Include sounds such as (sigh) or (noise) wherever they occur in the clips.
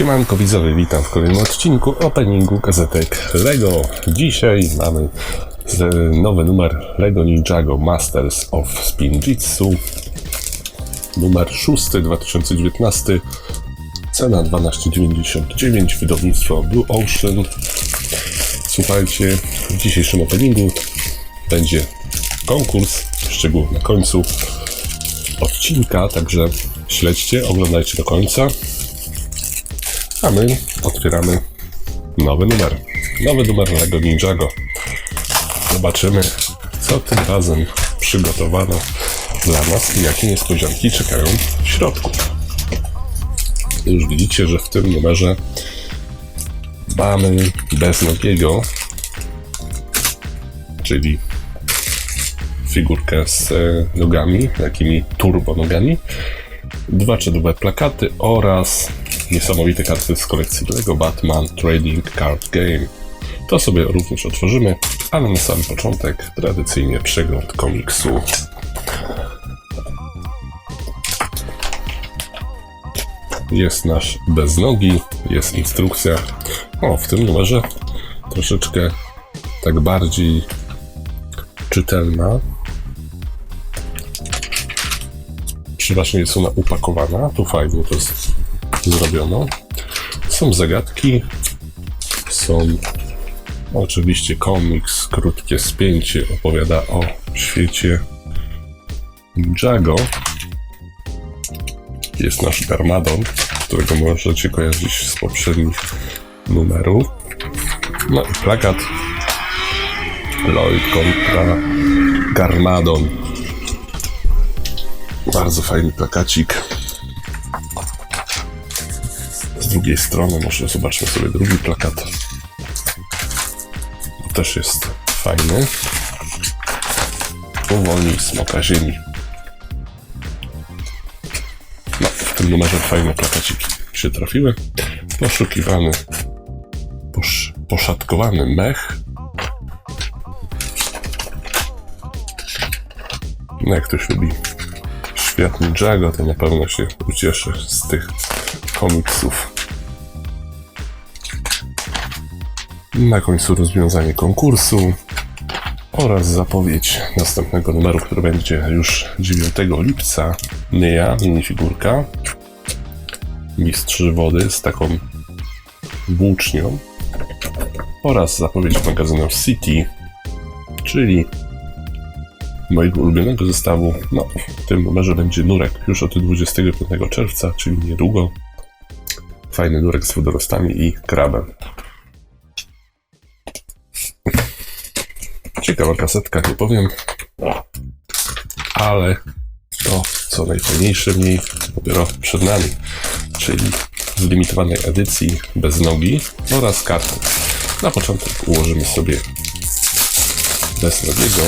Siemanko widzowie, witam w kolejnym odcinku openingu gazetek LEGO. Dzisiaj mamy nowy numer LEGO Ninjago Masters of Spin Jitsu. Numer 6 2019. Cena 12,99. Wydawnictwo Blue Ocean. Słuchajcie, w dzisiejszym openingu będzie konkurs, szczegóły na końcu odcinka, także śledźcie, oglądajcie do końca. A my otwieramy nowy numer. Nowy numer Lego Ninjago. Zobaczymy, co tym razem przygotowano dla nas i jakie niespodzianki czekają w środku. Już widzicie, że w tym numerze mamy beznogiego, czyli figurkę z nogami, takimi turbo nogami, dwa czadowe plakaty oraz niesamowite karty z kolekcji Lego Batman Trading Card Game. To sobie również otworzymy, ale na sam początek tradycyjnie przegląd komiksu. Jest nasz bez nogi, jest instrukcja. O, w tym numerze troszeczkę tak bardziej czytelna. Przeważnie jest ona upakowana. Tu fajnie to jest zrobiono. Są zagadki. Są oczywiście komiks, krótkie spięcie opowiada o świecie Ninjago. Jest nasz Garmadon, którego możecie kojarzyć z poprzednich numerów. No i plakat Lloyd kontra Garmadon. Bardzo fajny plakacik. Drugiej strony może zobaczmy sobie drugi plakat. Bo też jest fajny. Uwolnij smoka ziemi. No, w tym numerze fajne plakaciki się trafiły. Poszukiwany, posz, poszatkowany mech. No, jak ktoś lubi świat Ninjago, to na pewno się ucieszy z tych komiksów. Na końcu rozwiązanie konkursu oraz zapowiedź następnego numeru, który będzie już 9 lipca. Nia, minifigurka. Mistrz wody z taką włócznią. Oraz zapowiedź magazynu City, czyli mojego ulubionego zestawu. No, w tym numerze będzie nurek już od 25 czerwca, czyli niedługo. Fajny nurek z wodorostami i krabem. Ciekawa kasetka, nie powiem. Ale to, co najfajniejsze w niej, dopiero przed nami. Czyli w limitowanej edycji bez nogi oraz karty. Na początek ułożymy sobie bez nogiego.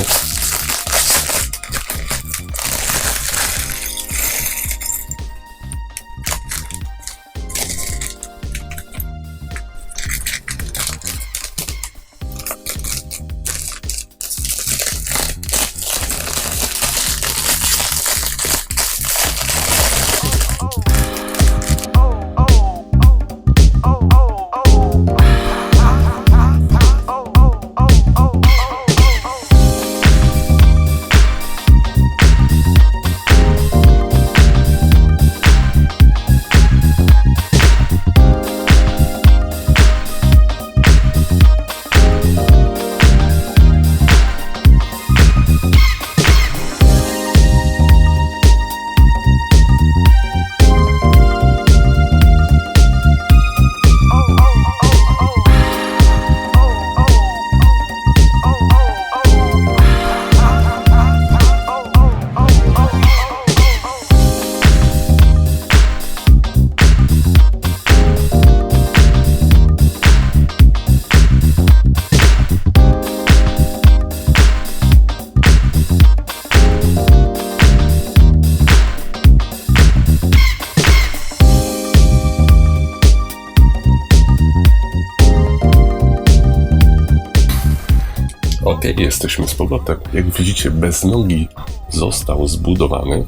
Jesteśmy z powrotem. Jak widzicie, bez nogi został zbudowany.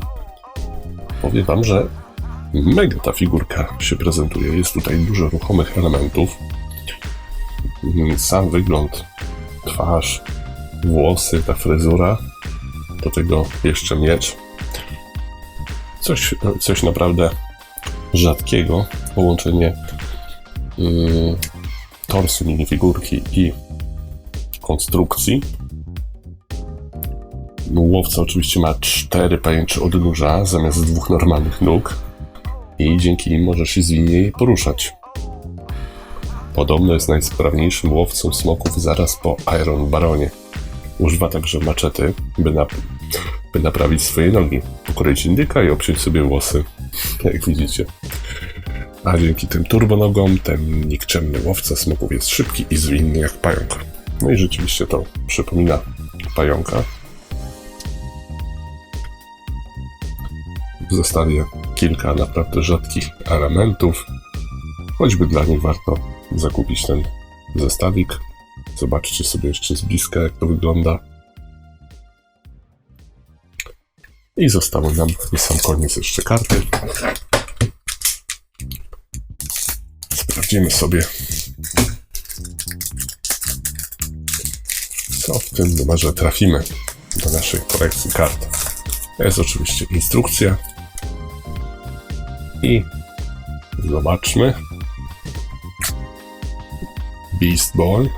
Powiem wam, że Mega ta figurka się prezentuje. Jest tutaj dużo ruchomych elementów. Mm, Sam wygląd, twarz, włosy, ta fryzura. Do tego jeszcze miecz. Coś, coś naprawdę rzadkiego. Połączenie yy, torsu minifigurki i konstrukcji. No, Łowca oczywiście ma cztery pajęcze odnóża zamiast dwóch normalnych nóg i dzięki nim może się zwinnie poruszać. Podobno jest najsprawniejszym łowcą smoków zaraz po Iron Baronie. Używa także maczety, by, by naprawić swoje nogi, pokroić indyka i obciąć sobie włosy, (laughs) jak widzicie. A dzięki tym turbonogom ten nikczemny łowca smoków jest szybki i zwinny jak pająk. No i rzeczywiście to przypomina pająka. W zestawie kilka naprawdę rzadkich elementów. Choćby dla nich warto zakupić ten zestawik. Zobaczcie sobie jeszcze z bliska, jak to wygląda. I zostały nam na sam koniec jeszcze karty. Sprawdzimy sobie, co w tym numerze trafimy do naszej kolekcji kart. Jest oczywiście instrukcja. I zobaczmy. Beast Boy.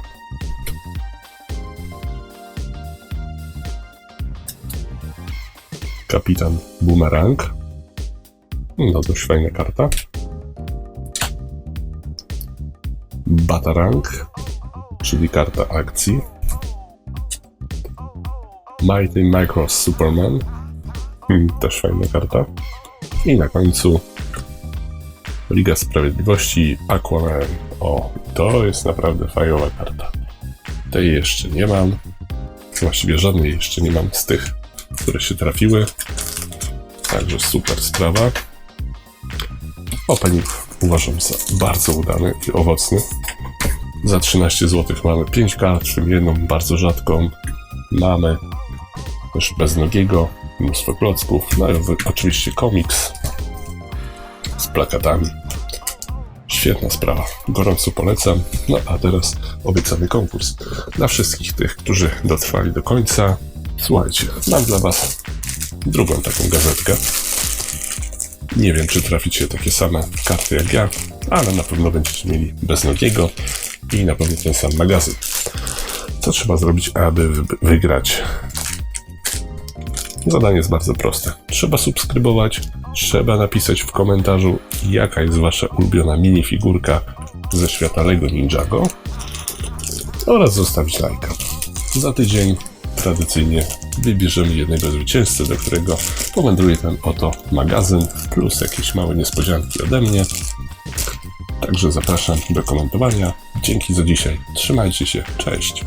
Kapitan Boomerang. No dość fajna karta. Batarang, czyli karta akcji. Mighty Micro Superman. Hmm, też fajna karta. I na końcu Liga Sprawiedliwości Aquaman. O, to jest naprawdę fajowa karta. Tej jeszcze nie mam. Właściwie żadnej jeszcze nie mam z tych, które się trafiły. Także super sprawa. Opening uważam za bardzo udany i owocny. Za 13 zł mamy 5 kart, w tym jedną bardzo rzadką. Mamy też beznogiego, mnóstwo klocków, no i oczywiście komiks z plakatami. Świetna sprawa, gorąco polecam. No a teraz obiecany konkurs. Dla wszystkich tych, którzy dotrwali do końca, słuchajcie, mam dla Was drugą taką gazetkę. Nie wiem, czy traficie takie same karty jak ja, ale na pewno będziecie mieli beznogiego i na pewno ten sam magazyn. Co trzeba zrobić, aby wy- wygrać Zadanie jest bardzo proste. Trzeba subskrybować, trzeba napisać w komentarzu, jaka jest wasza ulubiona minifigurka ze świata Lego Ninjago oraz zostawić lajka. Za tydzień tradycyjnie wybierzemy jednego zwycięzcę, do którego powędruje ten oto magazyn, plus jakieś małe niespodzianki ode mnie. Także zapraszam do komentowania. Dzięki za dzisiaj. Trzymajcie się. Cześć.